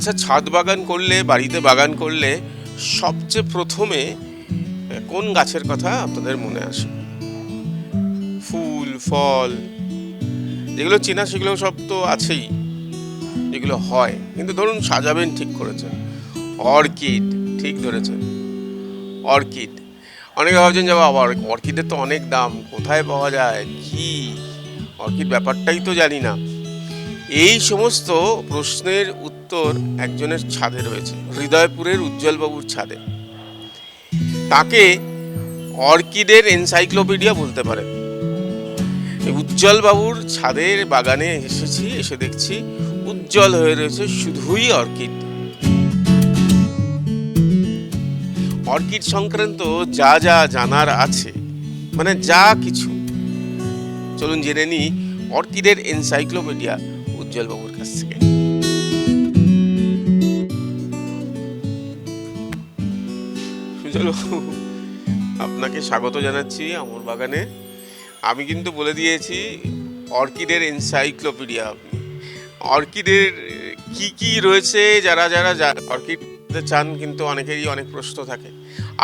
আচ্ছা ছাদ বাগান করলে, বাড়িতে বাগান করলে সবচেয়ে প্রথমে কোন গাছের কথা আপনাদের মনে আসে? ফুল, ফল, যেগুলো চেনা সেগুলো সব তো আছেই, যেগুলো হয়। কিন্তু ধরুন, সাজাবেন ঠিক করেছেন। অর্কিড, ঠিক ধরেছেন। অর্কিড। অনেকে ভাবছেন যে, বাবা অর্কিডের তো অনেক দাম, কোথায় পাওয়া যায়? কি? অর্কিড ব্যাপারটাই তো জানি না। এই সমস্ত প্রশ্নের উত্তর একজনের ছাদে রয়েছে, হৃদয়পুরের উজ্জ্বলবাবুর ছাদে। তাকে অর্কিডের এনসাইক্লোপিডিয়া বলতে পারে। এই উজ্জ্বলবাবুর ছাদের বাগানে এসেছি, এসে দেখছি উজ্জ্বল হয়ে রয়েছে শুধুই অর্কিড। অর্কিড সংক্রান্ত যা যা জানার আছে মানে যা কিছু, চলুন জেনে নিই অর্কিডের এনসাইক্লোপিডিয়া উজ্জ্বলবাবুর কাছ থেকে। উজ্জ্বলবাবু আপনাকে স্বাগত জানাচ্ছি আমার বাগানে। আমি কিন্তু বলে দিয়েছি, অর্কিডের এনসাইক্লোপিডিয়া আপনি। অর্কিডের কি কি রয়েছে, যারা যারা অর্কিড চান, কিন্তু অনেকেরই অনেক প্রশ্ন থাকে।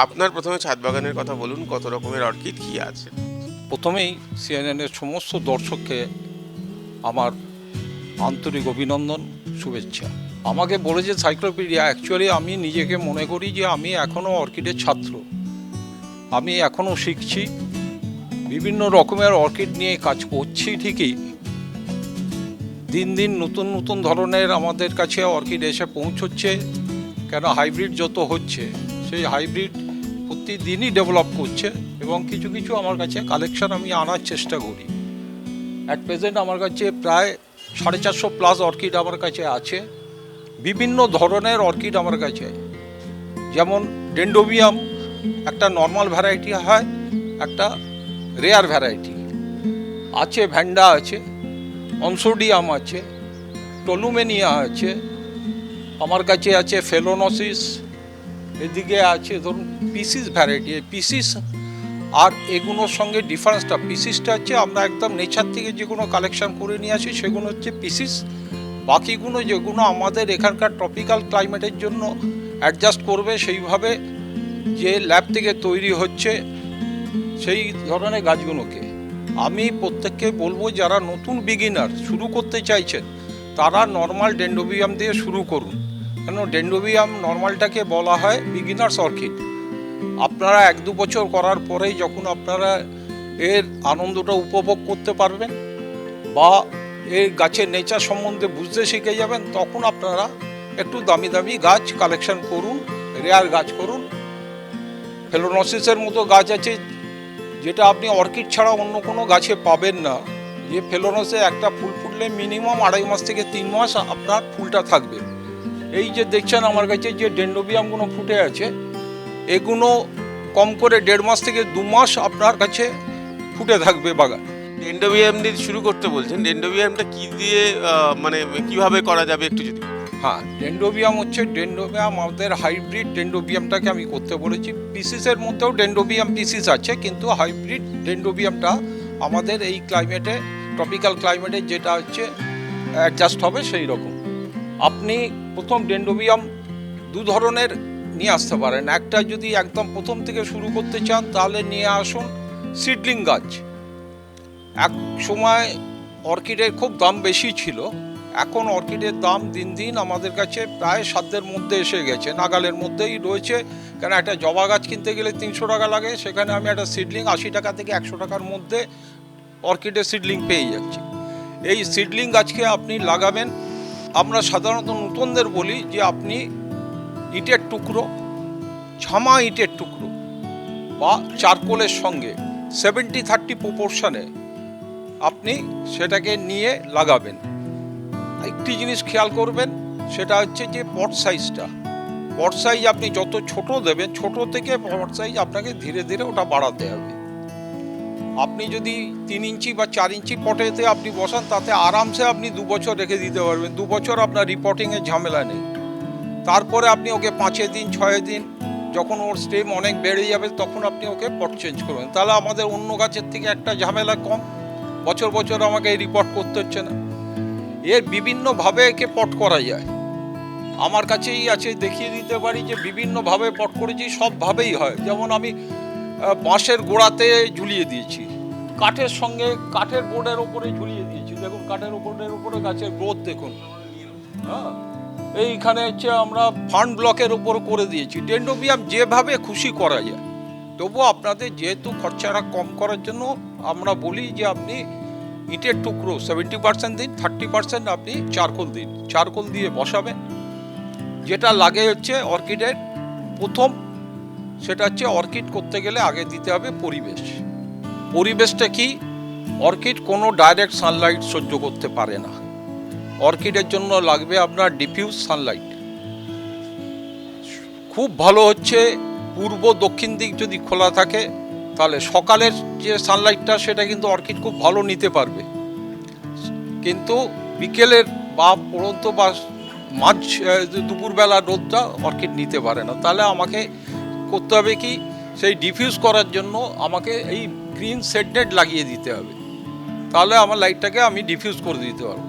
আপনার প্রথমে ছাদ বাগানের কথা বলুন, কত রকমের অর্কিড কি আছে? প্রথমেই সিএনএনের সমস্ত দর্শককে আমার আন্তরিক অভিনন্দন, শুভেচ্ছা। আমাকে বলেছে সাইক্লোপিডিয়া অ্যাকচুয়ালি আমি নিজেকে মনে করি যে আমি এখনও অর্কিডের ছাত্র। আমি এখনও শিখছি। বিভিন্ন রকমের অর্কিড নিয়ে কাজ করছি ঠিকই। দিন দিন নতুন নতুন ধরনের আমাদের কাছে অর্কিড এসে পৌঁছচ্ছে। কেন? হাইব্রিড যত হচ্ছে, সেই হাইব্রিড প্রতিদিনই ডেভেলপ করছে এবং কিছু কিছু আমার কাছে কালেকশন আমি আনার চেষ্টা করি। অ্যাট প্রেজেন্ট আমার কাছে প্রায় সাড়ে চারশো প্লাস অর্কিড আমার কাছে আছে। বিভিন্ন ধরনের অর্কিড আমার কাছে যেমন ডেন্ডোবিয়াম একটা নর্মাল ভ্যারাইটি হয়, একটা রেয়ার ভ্যারাইটি আছে ভ্যান্ডা আছে, অনসোডিয়াম আছে, টলুমেনিয়া আছে, আমার কাছে আছে ফেলোনসিস, এদিকে আছে ধরুন পিসিস ভ্যারাইটি পিসিস আর এগুলোর সঙ্গে ডিফারেন্সটা পিসিসটা হচ্ছে আমরা একদম নেচার থেকে যে কোনো কালেকশন করে নিয়ে আসি সেগুলো হচ্ছে পিসিস। বাকিগুলো যেগুলো আমাদের এখানকার ট্রপিক্যাল ক্লাইমেটের জন্য অ্যাডজাস্ট করবে সেইভাবে যে ল্যাব থেকে তৈরি হচ্ছে সেই ধরনের গাছগুলোকে। আমি প্রত্যেককে বলব, যারা নতুন বিগিনার শুরু করতে চাইছেন, তারা নর্মাল ডেন্ডোবিয়াম দিয়ে শুরু করুন। কেন? ডেন্ডোবিয়াম নর্মালটাকে বলা হয় বিগিনার্স অর্কিড আপনারা এক দু বছর করার পরেই যখন আপনারা এর আনন্দটা উপভোগ করতে পারবেন, বা এর গাছের নেচার সম্বন্ধে বুঝতে শিখে যাবেন, তখন আপনারা একটু দামি দামি গাছ কালেকশন করুন রেয়ার গাছ করুন। ফেলোনসিসের মতো গাছ আছে, যেটা আপনি অর্কিড ছাড়া অন্য কোনো গাছে পাবেন না। যে ফেলোনসে একটা ফুল ফুটলে মিনিমাম আড়াই মাস থেকে তিন মাস আপনার ফুলটা থাকবে। এই যে দেখছেন আমার কাছে যে ডেন্ডোবিয়ামগুলো ফুটে আছে, এগুলো কম করে দেড় মাস থেকে দু মাস আপনার কাছে ফুটে থাকবে বাগান। ডেন্ডোবিয়াম দিয়ে শুরু করতে বলছেন, ডেন্ডোবিয়ামটা কি দিয়ে মানে কীভাবে করা যাবে একটু যদি হ্যাঁ ডেন্ডোবিয়াম হচ্ছে ডেন্ডোবিয়াম, আমাদের হাইব্রিড ডেন্ডোবিয়ামটাকে আমি করতে বলেছি। পিসিসের মধ্যেও ডেন্ডোবিয়াম পিসিস আছে, কিন্তু হাইব্রিড ডেন্ডোবিয়ামটা আমাদের এই ক্লাইমেটে, ট্রপিক্যাল ক্লাইমেটে যেটা হচ্ছে, অ্যাডজাস্ট হবে সেই রকম। আপনি প্রথম ডেন্ডোবিয়াম দু ধরনের নিয়ে আসতে পারেন। একটা যদি একদম প্রথম থেকে শুরু করতে চান, তাহলে নিয়ে আসুন সিডলিং গাছ। এক সময় অর্কিডের খুব দাম বেশি ছিল। এখন অর্কিডের দাম দিন দিন আমাদের কাছে প্রায় সাধ্যের মধ্যে এসে গেছে। নাগালের মধ্যেই রয়েছে। কেন একটা জবা গাছ কিনতে গেলে তিনশো টাকা লাগে, সেখানে আমি একটা সিডলিং আশি টাকা থেকে একশো টাকার মধ্যে অর্কিডের সিডলিং পেয়ে যাচ্ছি। এই সিডলিং গাছকে আপনি লাগাবেন। আমরা সাধারণত নতুনদের বলি যে আপনি ইটের টুকরো ঝামা ইটের টুকরো বা চারকোলের সঙ্গে সেভেন্টি থার্টি প্রপোর্শনে আপনি সেটাকে নিয়ে লাগাবেন। একটি জিনিস খেয়াল করবেন, সেটা হচ্ছে যে পট সাইজটা পট সাইজ আপনি যত ছোট দেবেন, ছোট থেকে পট সাইজ আপনাকে ধীরে ধীরে ওটা বাড়াতে হবে। আপনি যদি তিন ইঞ্চি বা চার ইঞ্চি পটেতে আপনি বসান, তাতে আরামসে আপনি দু বছর রেখে দিতে পারবেন। দু বছর আপনার রিপোর্টিংয়ের ঝামেলা নেই। তারপরে আপনি ওকে পাঁচে দিন, ছয় দিন, যখন ওর স্টেম অনেক বেড়ে যাবে, তখন আপনি ওকে পট চেঞ্জ করবেন। তাহলে আমাদের অন্য গাছের থেকে একটা ঝামেলা কম। বছর বছর আমাকে এই রিপোর্ট করতে হচ্ছে না। এর বিভিন্নভাবে একে পট করা যায়। আমার কাছেই আছে, দেখিয়ে দিতে পারি যে বিভিন্নভাবে পট করেছি, সবভাবেই হয়। যেমন আমি বাঁশের গোড়াতে ঝুলিয়ে দিয়েছি। কাঠের সঙ্গে, কাঠের বোর্ডের ওপরে ঝুলিয়ে দিয়েছি। দেখুন, কাঠের বোর্ডের ওপরে গাছের গ্রোথ দেখুন। হ্যাঁ এইখানে হচ্ছে আমরা ফান্ড ব্লকের ওপর করে দিয়েছি। ডেন্ডোবিয়াম যেভাবে খুশি করা যায়। তবুও আপনাদের যেহেতু খরচাটা কম করার জন্য আমরা বলি যে আপনি ইটের টুকরো সেভেন্টি পার্সেন্ট দিন থার্টি পার্সেন্ট আপনি চারকোল দিন। চারকোল দিয়ে বসাবেন। যেটা লাগে হচ্ছে অর্কিডের, প্রথম সেটা হচ্ছে অর্কিড করতে গেলে আগে দিতে হবে পরিবেশ। পরিবেশটা কি? অর্কিড কোনো ডাইরেক্ট সানলাইট সহ্য করতে পারে না। অর্কিডের জন্য লাগবে আপনার ডিফিউজ সানলাইট খুব ভালো হচ্ছে পূর্ব দক্ষিণ দিক যদি খোলা থাকে, তাহলে সকালের যে সানলাইটটা সেটা কিন্তু অর্কিড খুব ভালো নিতে পারবে। কিন্তু বিকেলের বা পড়ন্ত বা মাঝ দুপুরবেলা রোদটা অর্কিড নিতে পারে না। তাহলে আমাকে করতে হবে কি, সেই ডিফিউজ করার জন্য আমাকে এই গ্রিন সেডনেট লাগিয়ে দিতে হবে। তাহলে আমার লাইটটাকে আমি ডিফিউজ করে দিতে পারব।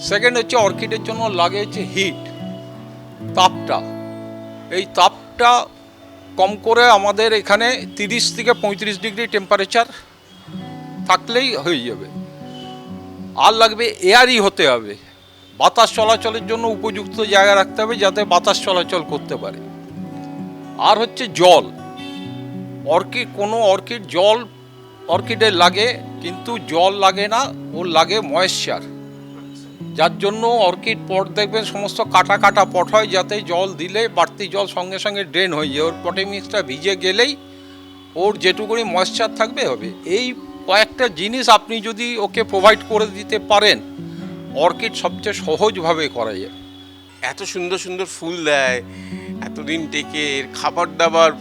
সেকেন্ড হচ্ছে অর্কিডের জন্য লাগে হচ্ছে হিট তাপটা। এই তাপটা কম করে আমাদের এখানে তিরিশ থেকে পঁয়ত্রিশ ডিগ্রি টেম্পারেচার থাকলেই হয়ে যাবে। আর লাগবে এয়ারই হতে হবে। বাতাস চলাচলের জন্য উপযুক্ত জায়গা রাখতে হবে যাতে বাতাস চলাচল করতে পারে। আর হচ্ছে জল। অর্কিড কোনো অর্কিড, জল অর্কিডের লাগে, কিন্তু জল লাগে না, ওর লাগে ময়েশ্চার যার জন্য অর্কিড পট দেখবেন সমস্ত কাটা কাটা পট হয় যাতে জল দিলে বাড়তি জল সঙ্গে সঙ্গে ড্রেন হয়ে যায়। ওর পটে মিক্সটা ভিজে গেলেই ওর যেটুকুনি ময়েশ্চার থাকবে হবে। এই কয়েকটা জিনিস আপনি যদি ওকে প্রোভাইড করে দিতে পারেন অর্কিড সবচেয়ে সহজভাবে করা যায়। এত সুন্দর সুন্দর ফুল দেয় এতদিন টেকে এর খাবার দাবার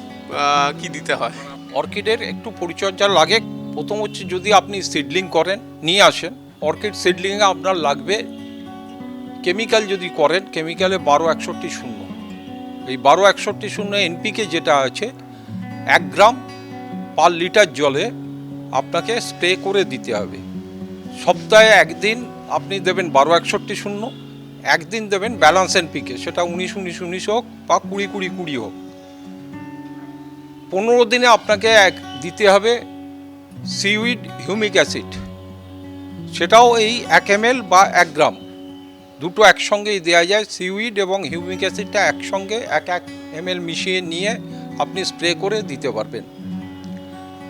কি দিতে হয়? অর্কিডের একটু পরিচর্যা লাগে। প্রথম হচ্ছে যদি আপনি সিডলিং করেন নিয়ে আসেন। অর্কিড সিডলিংয়ে আপনার লাগবে কেমিক্যাল যদি করেন কেমিক্যালে বারো একষট্টি শূন্য। এই বারো একষট্টি শূন্য এনপিকে যেটা আছে, এক গ্রাম পার লিটার জলে আপনাকে স্প্রে করে দিতে হবে। সপ্তাহে একদিন আপনি দেবেন বারো একষট্টি শূন্য, একদিন দেবেন ব্যালান্স এনপিকে সেটা উনিশ উনিশ উনিশ হোক বা কুড়ি কুড়ি কুড়ি হোক। পনেরো দিনে আপনাকে এক দিতে হবে সিউইড হিউমিক অ্যাসিড সেটাও এই এক এম বা এক গ্রাম দুটো একসঙ্গেই দেওয়া যায় সিউইড এবং হিউমিক অ্যাসিডটা একসঙ্গে এক এক এম মিশিয়ে নিয়ে আপনি স্প্রে করে দিতে পারবেন।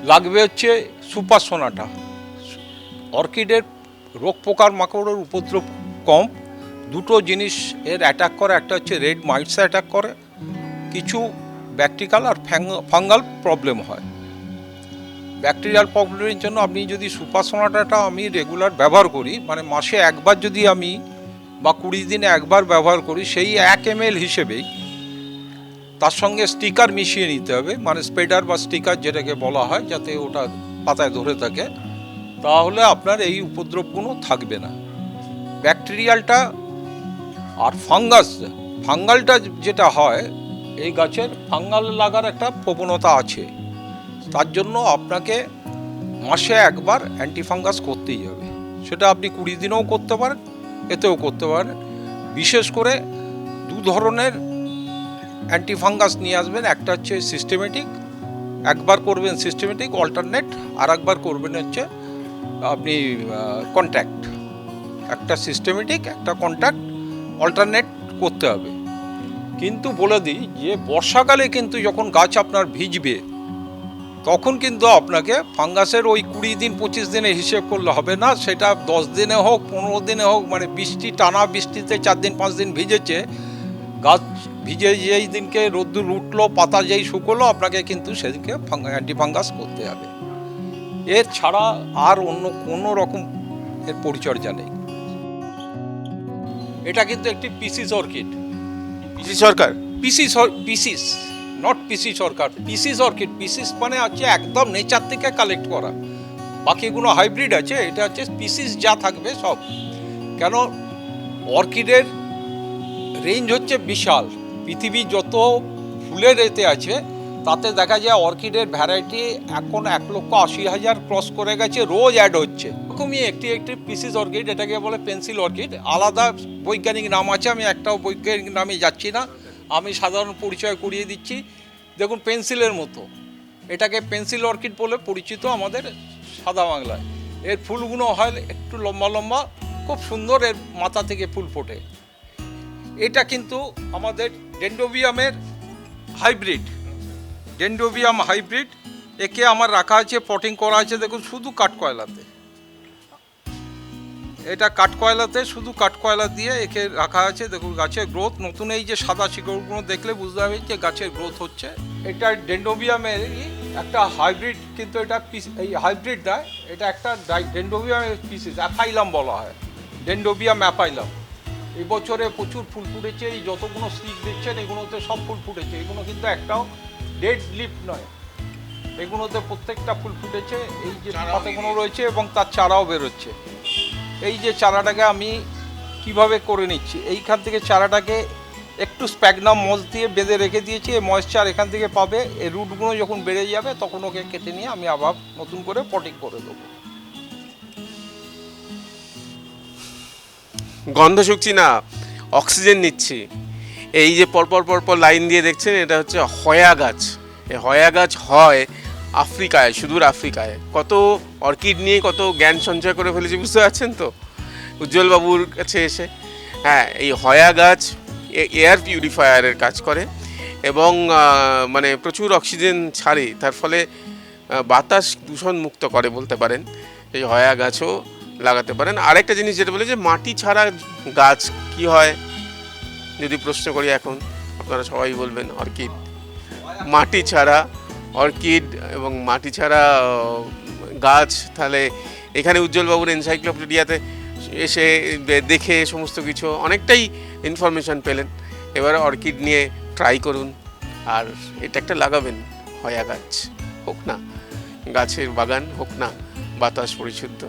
লাগবে হচ্ছে সুপার সোনাটা। অর্কিডের রোগ পোকার মাকড়ের উপদ্রব কম। দুটো জিনিস এর অ্যাটাক করে, একটা হচ্ছে রেড মাইটস অ্যাটাক করে। কিছু ব্যাকটেরিয়াল আর ফাঙ্গাল প্রবলেম হয়। ব্যাকটেরিয়াল প্রবলেমের জন্য আপনি যদি সুপার সোনাটাটা আমি রেগুলার ব্যবহার করি মানে মাসে একবার যদি আমি বা কুড়ি দিনে একবার ব্যবহার করি, সেই এক এম এল হিসেবেই তার সঙ্গে স্টিকার মিশিয়ে নিতে হবে। মানে স্প্রেডার বা স্টিকার যেটাকে বলা হয়, যাতে ওটা পাতায় ধরে থাকে। তাহলে আপনার এই উপদ্রবগুলো থাকবে না। ব্যাকটেরিয়ালটা আর ফাঙ্গাস ফাঙ্গালটা যেটা হয়, এই গাছের ফাঙ্গাল লাগার একটা প্রবণতা আছে। তার জন্য আপনাকে মাসে একবার অ্যান্টিফাঙ্গাস করতেই হবে। সেটা আপনি কুড়ি দিনেও করতে পারেন, এতেও করতে পারেন। বিশেষ করে দু ধরনের অ্যান্টিফাঙ্গাস নিয়ে আসবেন। একটা হচ্ছে সিস্টেমেটিক, একবার করবেন সিস্টেমেটিক, অল্টারনেট আর একবার করবেন হচ্ছে আপনি কন্ট্যাক্ট। একটা সিস্টেমেটিক, একটা কন্ট্যাক্ট, অল্টারনেট করতে হবে। কিন্তু বলে দিই, যে বর্ষাকালে কিন্তু যখন গাছ আপনার ভিজবে তখন কিন্তু আপনাকে ফাঙ্গাসের ওই কুড়ি দিন পঁচিশ দিনে হিসেব করলে হবে না। সেটা দশ দিনে হোক পনেরো দিনে হোক মানে বৃষ্টি টানা বৃষ্টিতে চার দিন পাঁচ দিন ভিজেছে গাছ ভিজে যেই দিনকে রোদ্দুর উঠল পাতা যেই শুকলো আপনাকে কিন্তু সেদিনকে অ্যান্টিফাঙ্গাস করতে হবে। এর ছাড়া আর অন্য কোনো রকম এর পরিচর্যা নেই। এটা কিন্তু একটি পিসিস orchid PC Sarkar? পিসিস পিসিস। Not PC Sarkar. পিসিস orchid পিসিস মানে হচ্ছে একদম নেচার থেকে কালেক্ট করা। বাকিগুলো হাইব্রিড আছে, এটা হচ্ছে পিসিস যা থাকবে সব। কেন? অর্কিডের রেঞ্জ হচ্ছে বিশাল। পৃথিবী যত ফুলের এতে আছে, তাতে দেখা যায় অর্কিডের ভ্যারাইটি এখন এক লক্ষ আশি হাজার ক্রস করে গেছে, রোজ অ্যাড হচ্ছে। এরকমই একটি একটি পিসিস অর্কিড এটাকে বলে পেন্সিল অর্কিড আলাদা বৈজ্ঞানিক নাম আছে, আমি একটাও বৈজ্ঞানিক নামে যাচ্ছি না। আমি সাধারণ পরিচয় করিয়ে দিচ্ছি। দেখুন, পেন্সিলের মতো। এটাকে পেন্সিল অর্কিড বলে পরিচিত আমাদের সাদা বাংলায়। এর ফুলগুলো হয় একটু লম্বা লম্বা, খুব সুন্দর এর মাথা থেকে ফুল ফোটে। এটা কিন্তু আমাদের ডেন্ডোবিয়ামের হাইব্রিড। ডেন্ডোবিয়াম হাইব্রিড, একে আমার রাখা আছে, পটিং করা আছে, দেখুন, শুধু কাঠকয়লাতে। এটা কাঠকয়লাতে শুধু কাঠকয়লা দিয়ে একে রাখা আছে। দেখুন গাছের গ্রোথ নতুন এই যে সাদা শিকড়গুলো দেখলে বুঝতে হবে যে গাছের গ্রোথ হচ্ছে। এটা ডেন্ডোবিয়ামের একটা হাইব্রিড কিন্তু এটা পিস এই হাইব্রিড দেয় এটা একটা ডেন্ডোবিয়ামের পিসিস অ্যাফাইলাম বলা হয়। ডেন্ডোবিয়াম অ্যাফাইলাম এই বছরে প্রচুর ফুল ফুটেছে এই যতগুলো স্লিপ দেখছেন এগুলোতে সব ফুল ফুটেছে। এগুলো কিন্তু একটাও ডেড লিপ নয়। এগুলোতে প্রত্যেকটা ফুল ফুটেছে এই যে পাতাগুলো রয়েছে এবং তার চারাও বেরোচ্ছে। এই যে চারাটাকে আমি কীভাবে করে নিচ্ছি? এইখান থেকে চারাটাকে একটু স্প্যাগনাম মস দিয়ে বেঁধে রেখে দিয়েছি। এই ময়েশ্চার এখান থেকে পাবে। এই রুটগুলো যখন বেড়ে যাবে, তখন ওকে কেটে নিয়ে আমি আবার নতুন করে পটিং করে দেবো। গন্ধ শুকছি না অক্সিজেন নিচ্ছি। এই যে পরপর পরপর লাইন দিয়ে দেখছেন, এটা হচ্ছে হয়া গাছ। এই হয়া গাছ হয় আফ্রিকায়, সুদূর আফ্রিকায়। কত অর্কিড নিয়ে কত জ্ঞান সঞ্চয় করে ফেলেছি, বুঝতে পারছেন তো? উজ্জ্বলবাবুর কাছে এসে। হ্যাঁ এই হয়া গাছ এয়ার পিউরিফায়ারের কাজ করে এবং মানে প্রচুর অক্সিজেন ছাড়ে। তার ফলে বাতাস দূষণ মুক্ত করে বলতে পারেন। এই হয়া গাছও লাগাতে পারেন। আরেকটা জিনিস যেটা বলে যে, মাটি ছাড়া গাছ কি হয়? যদি প্রশ্ন করি এখন, আপনারা সবাই বলবেন অর্কিড। মাটি ছাড়া অর্কিড এবং মাটি ছাড়া গাছ, তাহলে এখানে উজ্জ্বলবাবুর এনসাইক্লোপিডিয়াতে এসে দেখে সমস্ত কিছু, অনেকটাই ইনফরমেশন পেলেন। এবার অর্কিড নিয়ে ট্রাই করুন। আর এটা একটা লাগাবেন, হয়া গাছ। হোক না, গাছের বাগান, হোক না, বাতাস পরিশুদ্ধ।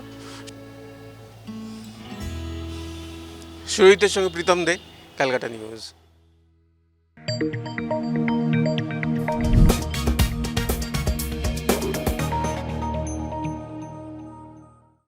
সুরহিতের সঙ্গে প্রীতম দে, ক্যালকাটা নিউজ।